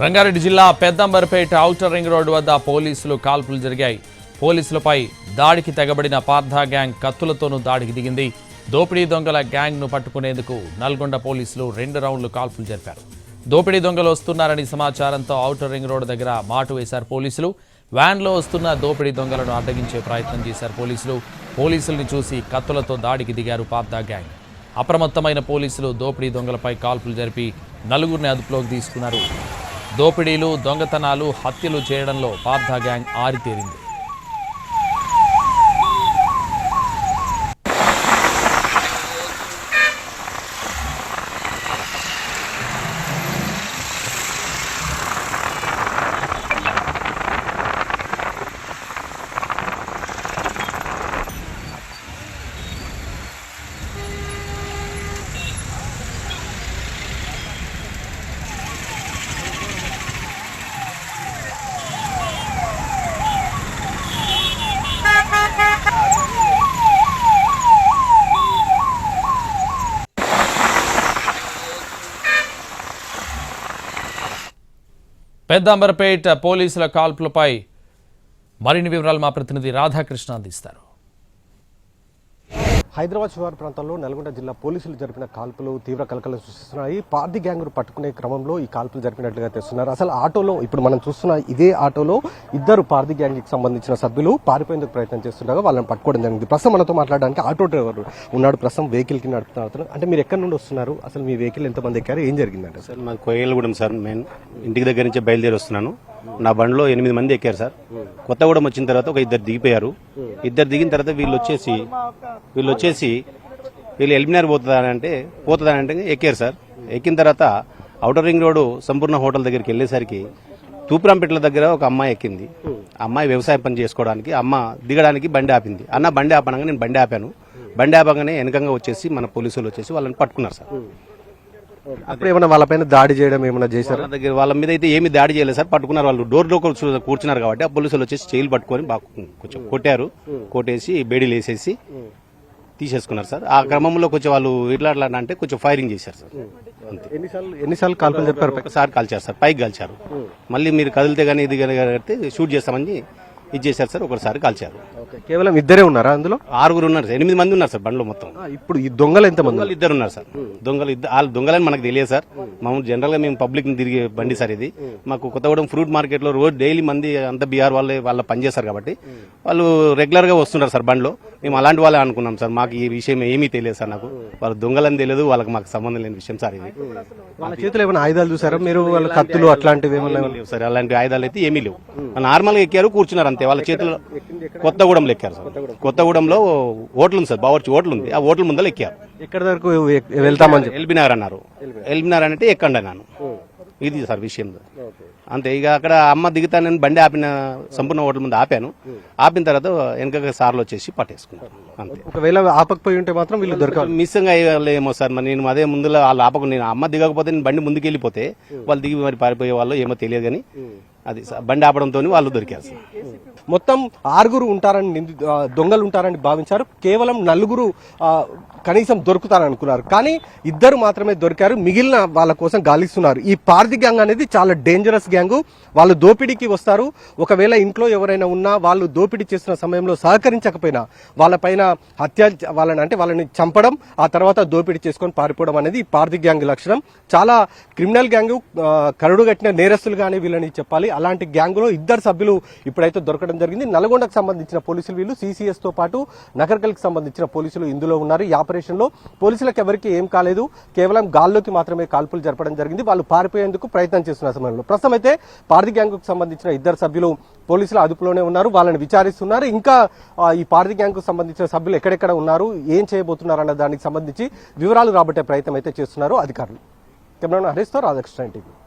రంగారెడ్డి జిల్లా Peddamberpet outer ring road వద్ద పోలీసులు కాల్పులు జరిగాయి. పోలీసులపై దాడికి తెగబడిన పార్థా గ్యాంగ్ కత్తులతోనూ దాడికి దిగింది. దోపిడీ దొంగల గ్యాంగ్ను పట్టుకునేందుకు నల్గొండ పోలీసులు రెండు రౌండ్లు కాల్పులు జరిపారు. దోపిడీ దొంగలు వస్తున్నారని సమాచారంతో ఔటర్ రింగ్ రోడ్డు దగ్గర మాటు వేశారు పోలీసులు. వ్యాన్లో వస్తున్న దోపిడీ దొంగలను అడ్డగించే ప్రయత్నం చేశారు పోలీసులు. పోలీసుల్ని చూసి కత్తులతో దాడికి దిగారు పార్థా గ్యాంగ్. అప్రమత్తమైన పోలీసులు దోపిడీ దొంగలపై కాల్పులు జరిపి నలుగురిని అదుపులోకి తీసుకున్నారు. దోపిడీలు దొంగతనాలు హత్యలు చేయడంలో పార్థా గ్యాంగ్ ఆరితేరింది. పెద్దాంబరపేట పోలీసుల కాల్పులపై మరిన్ని వివరాలు మా ప్రతినిధి రాధాకృష్ణ అందిస్తారు. హైదరాబాద్ శివారు ప్రాంతంలో నల్గొండ జిల్లా పోలీసులు జరిపిన కాల్పులు తీవ్ర కలకలం సృష్టిస్తున్నాయి. పార్టీ గ్యాంగ్ను పట్టుకునే క్రమంలో ఈ కాల్పులు జరిపినట్లుగా తెస్తున్నారు అసలు ఆటోలో ఇప్పుడు మనం చూస్తున్న ఇదే ఆటోలో ఇద్దరు పార్టీ గ్యాంగ్కి సంబంధించిన సభ్యులు పారిపోయేందుకు ప్రయత్నం చేస్తుండగా వాళ్ళని పట్టుకోవడం జరిగింది. ప్రస్తుతం మనతో మాట్లాడడానికి ఆటో డ్రైవర్ ఉన్నాడు. ప్రస్తుతం వెహికల్కి నడుపుతున్నారు. అంటే మీరు ఎక్కడి నుండి వస్తున్నారు? అసలు మీ వెహికల్ ఎంతమంది ఎక్కారు? ఏం జరిగిందంటే సార్ మాకు కోయలగూడెం సార్. నేను ఇంటికి దగ్గర నుంచి బయలుదేరి వస్తున్నాను. నా బండిలో ఎనిమిది మంది ఎక్కారు సార్. కొత్తగూడెం వచ్చిన తర్వాత ఒక ఇద్దరు దిగిపోయారు. ఇద్దరు దిగిన తర్వాత వీళ్ళు వచ్చేసి వీళ్ళు వచ్చేసి వీళ్ళు ఎలిమినార్ పోతుందానంటే అంటే ఎక్కారు సార్. ఎక్కిన తర్వాత outer ring road Sampoorna hotel దగ్గరికి వెళ్ళేసరికి తూపురాంపేటల దగ్గర ఒక అమ్మాయి ఎక్కింది. అమ్మాయి వ్యవసాయ పని చేసుకోవడానికి అమ్మ దిగడానికి బండి ఆపింది. అన్న బండి ఆపనగా నేను బండి ఆపాను. బండి ఆపగానే వెనకంగా వచ్చేసి మన పోలీసులు వచ్చేసి వాళ్ళని పట్టుకున్నారు సార్. అప్పుడు ఏమైనా వాళ్ళపైన దాడి చేయడం ఏమైనా చేశారు? వాళ్ళ దగ్గర వాళ్ళ మీద అయితే ఏమి దాడి చేయలేదు సార్. పట్టుకున్నారు వాళ్ళు. డోర్లో కూర్చు- కూర్చున్నారు కాబట్టి ఆ పోలీసులు వచ్చేసి చేయిలు పట్టుకొని కొంచెం కొట్టారు. కొట్టేసి బేడీలు వేసేసి తీసేసుకున్నారు సార్. ఆ క్రమంలో కొంచెం వాళ్ళు ఇట్లా అట్లా అంటే కొంచెం ఫైరింగ్ చేశారు సార్. ఎన్నిసార్లు ఎన్నిసార్లు కాల్పులు జరిపారు ఒకసారి కాల్చారు సార్. పైకి కాల్చారు. మళ్ళీ మీరు కదిలితే కానీ ఇది కానీ షూట్ చేస్తామని ఇది చేశారు సార్ ఒకసారి కాల్చారు. కేవలం ఇద్దరే ఉన్నారా అందులో? ఆరుగురు ఉన్నారు సార్ ఎనిమిది మంది ఉన్నారు సార్ బండ్లో మొత్తం. ఇప్పుడు ఈ దొంగలు ఎంతమంది దొంగలు ఇద్దరు ఉన్నారు సార్. దొంగలు ఇద్దరు వాళ్ళు దొంగలని మనకు తెలియదు సార్. మామూలు జనరల్గా మేము పబ్లిక్ తిరిగే బండి సార్ ఇది. మాకు కొత్తగూడెం ఫ్రూట్ మార్కెట్లో రోజు డైలీ మంది అంత బీహార్ వాళ్ళే వాళ్ళ పనిచేస్తారు కాబట్టి. వాళ్ళు రెగ్యులర్గా వస్తుంటారు సార్ బండిలో. మేము అలాంటి వాళ్ళే అనుకున్నాం సార్. మాకు ఈ విషయం ఏమీ తెలియదు సార్ నాకు. వాళ్ళు దొంగలని తెలియదు వాళ్ళకి మాకు సంబంధం లేని విషయం సార్ ఇది. వాళ్ళ చేతిలో ఏమైనా ఆయుధాలు చూసారా? మీరు వాళ్ళ కత్తులు అట్లాంటివి ఏమైనా ఏమీ లేవు సార్. అలాంటి ఆయుధాలు అయితే ఏమీ లేవు. నార్మల్గా ఎక్కారు కూర్చున్నారు అంతే. వాళ్ళ చేతిలో కొత్తగూడెంలో ఎక్కారు సార్. కొత్తగూడెంలో హోటల్ ఉంది సార్ బావర్చి హోటల్ ఉంది. ఆ హోటల్ ముందర ఎక్కారు. ఎక్కడి వరకు వెళ్తామని చెప్పి? ఎల్బినార్ అన్నారు. ఎల్బినార్ అంటే ఎక్కండి అన్నాను. ఇది సార్ విషయం. అంతే ఇక అక్కడ అమ్మ దిగుతానని బండి ఆపిన సంపూర్ణ హోటల్ ముందు ఆపాను. ఆపిన తర్వాత వెనక సార్లు వచ్చేసి పట్టేసుకున్నారు అంతే. ఒకవేళ ఆపకపోయి ఉంటే మాత్రం వీళ్ళు దొరకాలి మిస్సింగ్ అయ్యేమో సార్ మరి నేను అదే ముందులో వాళ్ళు ఆపకు నేను అమ్మ దిగకపోతే నేను బండి ముందుకు వెళ్ళిపోతే వాళ్ళు దిగి మరి పారిపోయే వాళ్ళు ఏమో తెలియదు కానీ అది సార్ బండి ఆపడంతో వాళ్ళు దొరికారు సార్. మొత్తం ఆరుగురు ఉంటారని నింది దొంగలు ఉంటారని భావించారు. కేవలం నలుగురు కనీసం దొరుకుతారని అనుకున్నారు. కానీ ఇద్దరు మాత్రమే దొరికారు. మిగిలిన వాళ్ళ కోసం గాలిస్తున్నారు. ఈ పార్థి గ్యాంగ్ అనేది చాలా డేంజరస్ గ్యాంగ్. వాళ్ళు దోపిడీకి వస్తారు. ఒకవేళ ఇంట్లో ఎవరైనా ఉన్నా వాళ్ళు దోపిడీ చేస్తున్న సమయంలో సహకరించకపోయినా వాళ్ళపైన హత్య వాళ్ళని అంటే వాళ్ళని చంపడం ఆ తర్వాత దోపిడీ చేసుకొని పారిపోవడం అనేది ఈ గ్యాంగ్ లక్షణం. చాలా క్రిమినల్ గ్యాంగ్ కరుడు కట్టిన నేరస్తులు కానీ వీళ్ళని చెప్పాలి. అలాంటి గ్యాంగులో ఇద్దరు సభ్యులు ఇప్పుడైతే దొరకడం జరిగింది. నల్గొండకు సంబంధించిన పోలీసులు వీళ్ళు సీసీఎస్తో పాటు నగర్కల్కి సంబంధించిన పోలీసులు ఇందులో ఉన్నారు. ఈ ఆపరేషన్లో పోలీసులకు ఎవరికి ఏం కాలేదు. కేవలం గాల్లోకి మాత్రమే కాల్పులు జరపడం జరిగింది. వాళ్ళు పారిపోయేందుకు ప్రయత్నం చేస్తున్న సమయంలో. ప్రస్తుతం అయితే పార్ది గ్యాంగ్కు సంబంధించిన ఇద్దరు సభ్యులు పోలీసుల అదుపులోనే ఉన్నారు. వాళ్ళని విచారిస్తున్నారు. ఇంకా ఈ పార్ది గ్యాంగ్కు సంబంధించిన సభ్యులు ఎక్కడెక్కడ ఉన్నారు? ఏం చేయబోతున్నారు అన్న దానికి సంబంధించి వివరాలు రాబట్టే ప్రయత్నం అయితే చేస్తున్నారు అధికారులు. కెమెరా హరీష్తో రాధాకృష్ణ టీవీ.